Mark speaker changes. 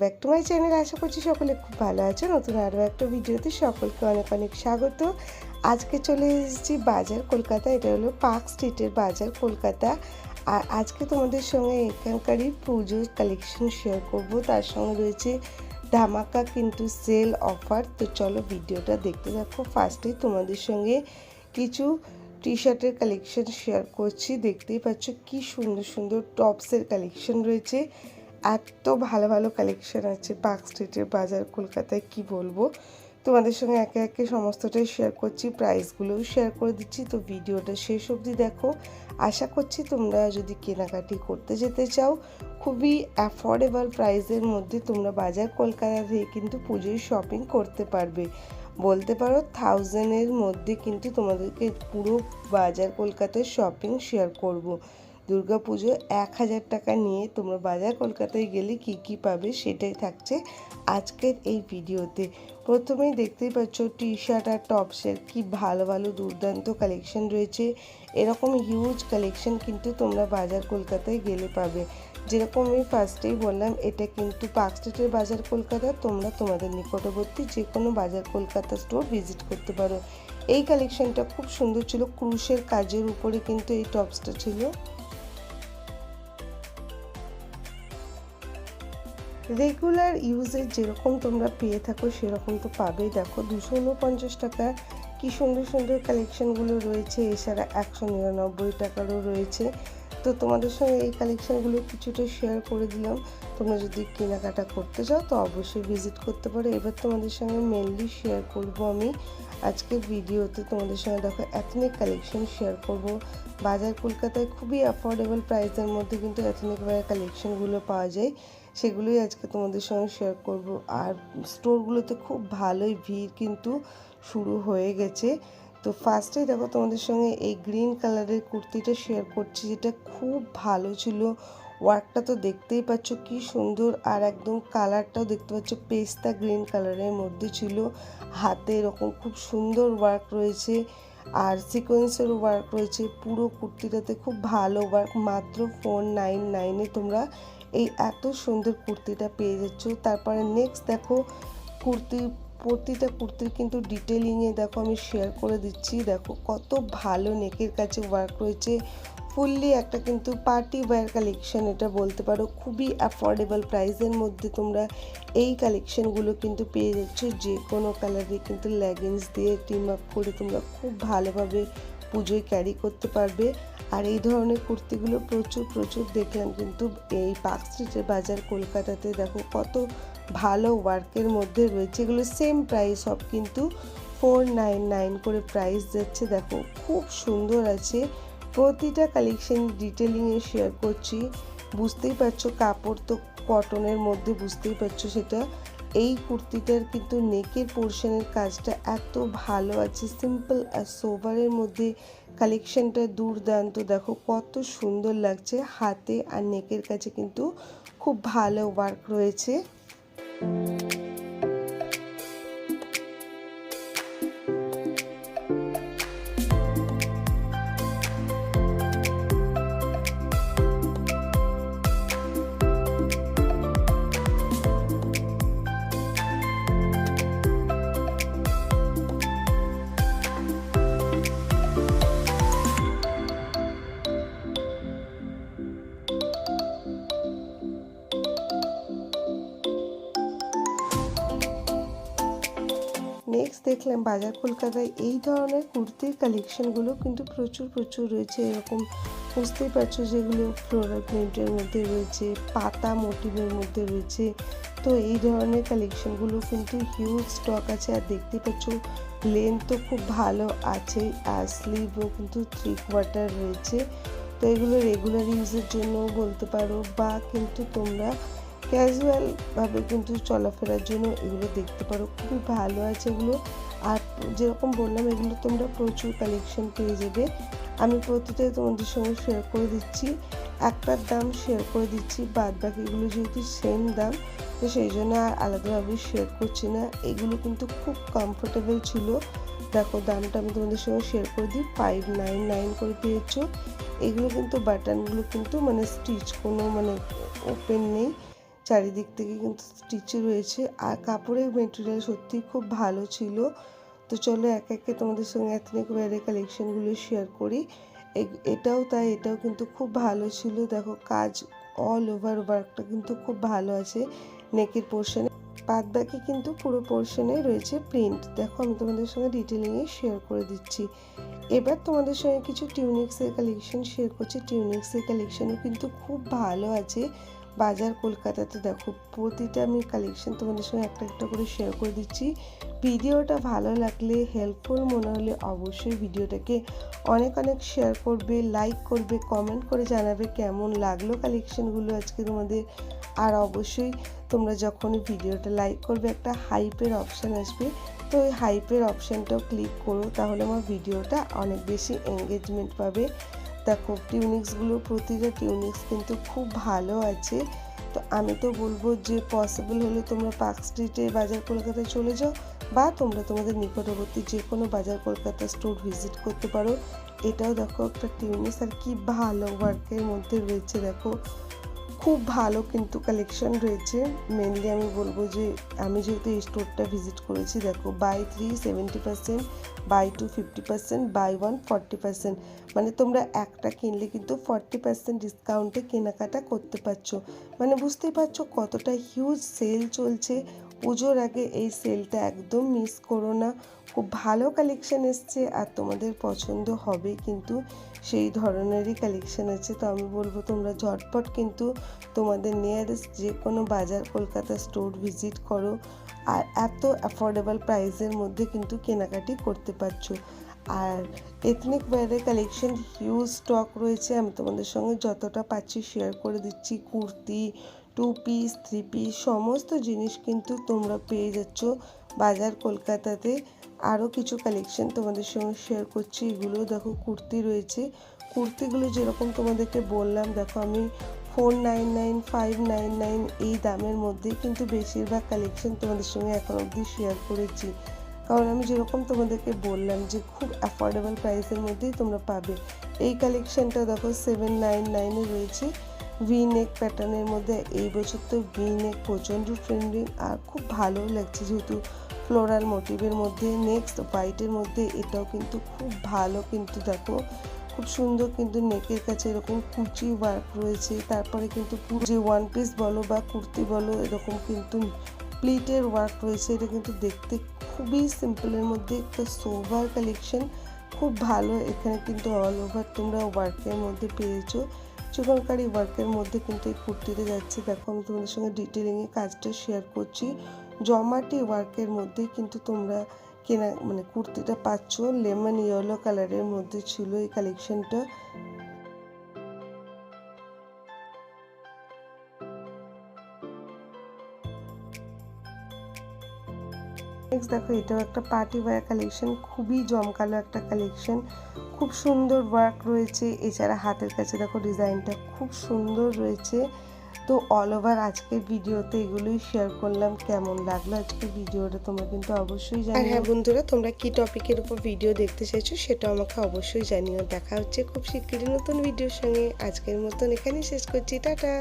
Speaker 1: Back to my channel, আশা করছি সকলে খুব ভালো আছে। নতুন আরও একটা ভিডিওতে সকলকে অনেক অনেক স্বাগত। আজকে চলে এসেছি বাজার কলকাতা, এটা হলো পার্ক স্ট্রিটের বাজার কলকাতা। আর আজকে তোমাদের সঙ্গে এখানকারই পুজোর কালেকশন শেয়ার করব। তার সঙ্গে রয়েছে ধামাকা কিন্তু সেল অফার তো চলো ভিডিওটা দেখতে থাকো। ফার্স্টেই তোমাদের সঙ্গে কিছু টি শার্টের কালেকশন শেয়ার করছি। দেখতেই পাচ্ছ কি সুন্দর সুন্দর টপসের কালেকশন রয়েছে। এত ভালো ভালো কালেকশন আছে পার্ক স্ট্রিটের বাজার কলকাতায়, কি বলব? তোমাদের সঙ্গে একে একে সমস্তটাই শেয়ার করছি প্রাইসগুলোও শেয়ার করে দিচ্ছি। তো ভিডিওটা শেষ অবধি দেখো। আশা করছি তোমরা যদি কেনাকাটি করতে যেতে চাও, খুবই অ্যাফোর্ডেবল প্রাইসের মধ্যে তোমরা বাজার কলকাতা থেকে কিন্তু পুজোর শপিং করতে পারবে। বলতে পারো থাউজেন্ডের মধ্যে কিন্তু তোমাদেরকে পুরো বাজার কলকাতার শপিং শেয়ার করব। পুজো এক হাজার টাকা নিয়ে তোমরা বাজার কলকাতায় গেলে কি কি পাবে সেটাই থাকছে আজকের এই ভিডিওতে। প্রথমেই দেখতেই পাচ্ছ টি শার্ট আর টপসের কি ভালো ভালো দুর্দান্ত কালেকশন রয়েছে। এরকম হিউজ কালেকশন কিন্তু তোমরা বাজার কলকাতায় গেলে পাবে। যেরকম আমি ফার্স্টেই বললাম, এটা কিন্তু পার্ক স্ট্রিটের বাজার কলকাতা, তোমরা তোমাদের নিকটবর্তী যে কোনো বাজার কলকাতা স্টোর ভিজিট করতে পারো। এই কালেকশনটা খুব সুন্দর ছিল ক্রুশের কাজের উপরে কিন্তু এই টপসটা ছিল। রেগুলার ইউজে যেরকম তোমরা পেয়ে থাকো, সেরকম তো পাবেই। দেখো, দুশো উনপঞ্চাশ টাকা। কি সুন্দর সুন্দর কালেকশানগুলো রয়েছে। এছাড়া একশো নিরানব্বই টাকারও রয়েছে। তো তোমাদের সঙ্গে এই কালেকশানগুলো কিছুটা শেয়ার করে দিলাম। তোমরা যদি কেনাকাটা করতে চাও, তো অবশ্যই ভিজিট করতে পারো। এবার তোমাদের সঙ্গে মেনলি শেয়ার করব আমি। আজকের ভিডিওতে তোমাদের সঙ্গে দেখো অ্যাথনিক কালেকশন শেয়ার করব। বাজার কলকাতায় খুবই অ্যাফোর্ডেবল প্রাইসের মধ্যে কিন্তু এথনিক ওয়্যার কালেকশনগুলো পাওয়া যায়। সেগুলোই আজকে তোমাদের সঙ্গে শেয়ার করব। আর স্টোরগুলোতে খুব ভালোই ভিড় কিন্তু শুরু হয়ে গেছে। তো ফার্স্টেই দেখো তোমাদের সঙ্গে এই গ্রিন কালারের কুর্তিটা শেয়ার করছি, যেটা খুব ভালো ছিল। ওয়ার্কটা তো দেখতেই পাচ্ছ কি সুন্দর, আর একদম কালারটাও দেখতে পাচ্ছ, পেস্তা গ্রিন কালারের মধ্যে ছিল। হাতে এরকম খুব সুন্দর ওয়ার্ক রয়েছে, আর সিকোয়েন্সের ওয়ার্ক রয়েছে। পুরো কুর্তিটাতে খুব ভালো ওয়ার্ক মাত্র ফোর নাইন নাইনে তোমরা এই এত সুন্দর কুর্তিটা পেয়ে যাচ্ছ। তারপরে নেক্সট দেখো, কুর্তি, প্রতিটা কুর্তির কিন্তু ডিটেলিংয়ে দেখো আমি শেয়ার করে দিচ্ছি। দেখো কত ভালো নেকের কাছে ওয়ার্ক রয়েছে। ফুললি একটা কিন্তু পার্টি ওয়্যার কালেকশন এটা বলতে পারো। খুবই অ্যাফোর্ডেবল প্রাইসের মধ্যে তোমরা এই কালেকশনগুলো কিন্তু পেয়ে যাচ্ছ। যে কোনো কালারে কিন্তু লেগিংস দিয়ে টিম আপ করে তোমরা খুব ভালোভাবে পুজোয় ক্যারি করতে পারবে। আর এই ধরনের কুর্তিগুলো প্রচুর প্রচুর দেখলাম। কিন্তু এই পার্ক স্ট্রিটের বাজার কলকাতাতে দেখো কত ভালো ওয়ার্কের মধ্যে রয়েছে। এগুলো সেম প্রাইস সব কিন্তু ফোর নাইন নাইন করে প্রাইস যাচ্ছে। দেখো খুব সুন্দর আছে। প্রতিটা কালেকশন ডিটেলিংয়ে শেয়ার করছি। বুঝতেই পারছ কাপড় তো কটনের মধ্যে, বুঝতেই পারছ সেটা এই কুর্তিটার কিন্তু নেকের পোর্শনের কাজটা এত ভালো আছে। সিম্পল আর সোভারের মধ্যে কালেকশনটা দুর্দান্ত। দেখো কত সুন্দর লাগছে। হাতে আর নেকের কাছে কিন্তু খুব ভালো ওয়ার্ক রয়েছে। দেখলাম বাজার কলকাতায় এই ধরনের কুর্তির কালেকশনগুলো কিন্তু প্রচুর প্রচুর রয়েছে। এরকম বুঝতেই পারছ যেগুলো ফ্লোরাল প্রিন্টের মধ্যে রয়েছে, পাতা মোটিভের মধ্যে রয়েছে। তো এই ধরনের কালেকশানগুলো কিন্তু হিউজ স্টক আছে আর দেখতে পাচ্ছ লেন্থ তো খুব ভালো আছে, আর স্লিভও কিন্তু থ্রি কোয়ার্টার রয়েছে। তো এগুলো রেগুলার ইউজের জন্য বলতে পারো বা কিন্তু তোমরা ক্যাজুয়ালভাবে কিন্তু চলাফেরার জন্য এগুলো দেখতে পারো। খুবই ভালো আছে এগুলো। আর যেরকম বললাম, এগুলো তোমরা প্রচুর কালেকশন পেয়ে যাবে। আমি প্রতিটাই তোমাদের সঙ্গে শেয়ার করে দিচ্ছি। একটার দাম শেয়ার করে দিচ্ছি বাদ বাকিগুলো যেহেতু সেম দাম, তো সেই জন্য আর আলাদাভাবে শেয়ার করছি না। এগুলো কিন্তু খুব কমফোর্টেবল ছিল। দেখো, দামটা আমি তোমাদের সঙ্গে শেয়ার করে দিই। ফাইভ নাইন নাইন করে পেয়েছ। এগুলো কিন্তু বাটনগুলো কিন্তু মানে স্টিচ কোনো মানে ওপেন নেই। চারিদিক থেকে কিন্তু স্টিচে রয়েছে। আর কাপড়ের মেটেরিয়াল সত্যি খুব ভালো ছিল। তো চলো এক একে তোমাদের সঙ্গে এথনিক ওয়ারের কালেকশনগুলো শেয়ার করি। এটাও তাই, এটাও কিন্তু খুব ভালো ছিল। দেখো কাজ অল ওভার ওয়ার্কটা কিন্তু খুব ভালো আছে নেকের পোর্শনে বাদ বাকি কিন্তু পুরো পোর্শনে রয়েছে প্রিন্ট দেখো আমি তোমাদের সঙ্গে ডিটেলিংয়ে শেয়ার করে দিচ্ছি। এবার তোমাদের সঙ্গে কিছু টিউনিক্সের কালেকশন শেয়ার করছি। টিউনিক্সের কালেকশনও কিন্তু খুব ভালো আছে। বাজার কলকাতাতে দেখো, প্রতিটা আমি কালেকশন তোমাদের সঙ্গে একটা একটা করে শেয়ার করে দিচ্ছি। ভিডিওটা ভালো লাগলে হেল্পফুল মনে হলে অবশ্যই ভিডিওটাকে অনেক অনেক শেয়ার করবে লাইক করবে কমেন্ট করে জানাবে কেমন লাগল কালেকশনগুলো আজকে তোমাদের। আর অবশ্যই তোমরা যখনই ভিডিওটা লাইক করবে, একটা হাইপের অপশান আসবে। তো ওই হাইপের অপশানটাও ক্লিক করো, তাহলে আমার ভিডিওটা অনেক বেশি এঙ্গেজমেন্ট পাবে। দেখো, টিউনিক্সগুলো, প্রতিটা টিউনিক্স কিন্তু খুব ভালো আছে। তো আমি তো বলব যে পসিবল হলে তোমরা পার্ক স্ট্রিটে বাজার কলকাতায় চলে যাও বা তোমরা তোমাদের নিকটবর্তী যে কোনো বাজার কলকাতা স্টোর ভিজিট করতে পারো। এটাও দেখো একটা টিউনিক্স আর কি ভালো ওয়ার্কের মধ্যে রয়েছে, দেখো। খুব ভালো কিন্তু কালেকশন রয়েছে। মেনলি আমি বলব যে, আমি যেহেতু এই স্টোরটা ভিজিট করেছি, দেখো buy three seventy percent buy two fifty percent buy one forty percent মানে তোমরা একটা কিনলে কিন্তু ফর্টি পার্সেন্ট ডিসকাউন্টে কেনাকাটা করতে পারছ। মানে বুঝতেই পারছ কতটা হিউজ সেল চলছে পুজোর আগে এই সেলটা একদম মিস করো না। খুব ভালো কালেকশান এসছে আর তোমাদের পছন্দ হবে কিন্তু সেই ধরনেরই কালেকশান আছে তো আমি বলব তোমরা ঝটপট কিন্তু তোমাদের নিয়ারেস্ট যে কোনো বাজার কলকাতা স্টোর ভিজিট করো আর এত অ্যাফোর্ডেবল প্রাইসের মধ্যে কিন্তু কেনাকাটি করতে পারছ। আর এথনিক ওয়্যারের কালেকশন হিউজ স্টক রয়েছে। আমি তোমাদের সঙ্গে যতটা পাচ্ছি শেয়ার করে দিচ্ছি। Kurti two piece, three piece, সমস্ত জিনিস কিন্তু তোমরা পেয়ে যাচ্ছ বাজার কলকাতাতে। আরও কিছু কালেকশন তোমাদের সঙ্গে শেয়ার করছি। এগুলো দেখো কুর্তি রয়েছে। কুর্তিগুলো যেরকম তোমাদেরকে বললাম, দেখো আমি four nine nine five nine nine এই দামের মধ্যেই কিন্তু বেশিরভাগ কালেকশন তোমাদের সঙ্গে এখন অবধি শেয়ার করেছি। কারণ আমি যেরকম তোমাদেরকে বললাম যে খুব অ্যাফোর্ডেবল প্রাইসের মধ্যেই তোমরা পাবে। এই কালেকশনটা দেখো সেভেন নাইন নাইনে রয়েছে। ভি নেক প্যাটার্নের মধ্যে এই বছর তো ভি নেক প্রচণ্ড ট্রেন্ডিং আর খুব ভালো লাগছে যেহেতু ফ্লোরাল মোটিভের মধ্যে নেক্সট হোয়াইটের মধ্যে এটাও কিন্তু খুব ভালো কিন্তু দেখো, খুব সুন্দর কিন্তু নেকের কাছে এরকম কুচি ওয়ার্ক রয়েছে, তারপরে কিন্তু যে ওয়ান পিস বলো বা কুর্তি বলো, এরকম কিন্তু প্লিটের ওয়ার্ক রয়েছে, এটা কিন্তু দেখতে খুবই সিম্পলের মধ্যে একটা সোভার কালেকশন খুব ভালো এখানে কিন্তু অল ওভার তোমরা ওয়ার্কের মধ্যে পেয়েছ। চিকনকারি ওয়ার্কের মধ্যে কিন্তু এই কুর্তিতে যাচ্ছে। দেখো, আমি তোমাদের সঙ্গে ডিটেলিংয়ে কাজটা শেয়ার করছি। জমাটি ওয়ার্কের মধ্যে কিন্তু তোমরা কেনা মানে কুর্তিটা পাচ্ছ। লেমন ইয়েলো কালারের মধ্যে ছিল এই কালেকশনটা দেখো, এটাও একটা পার্টি ওয়্যার কালেকশন খুবই জমকালো একটা কালেকশন খুব সুন্দর ওয়ার্ক রয়েছে। এছাড়া হাতের কাছে দেখো ডিজাইনটা খুব সুন্দর রয়েছে। তো অল ওভার আজকের ভিডিওতে এগুলোই শেয়ার করলাম। কেমন লাগল আজকের ভিডিওটা তোমরা কিন্তু অবশ্যই জানিও। হ্যাঁ বন্ধুরা তোমরা কি টপিকের উপর ভিডিও দেখতে চাইছো সেটা আমাকে অবশ্যই জানিও। দেখা হচ্ছে খুব শিগগিরই নতুন ভিডিওর সঙ্গে। আজকের মতন এখানেই শেষ করছি। টাটা!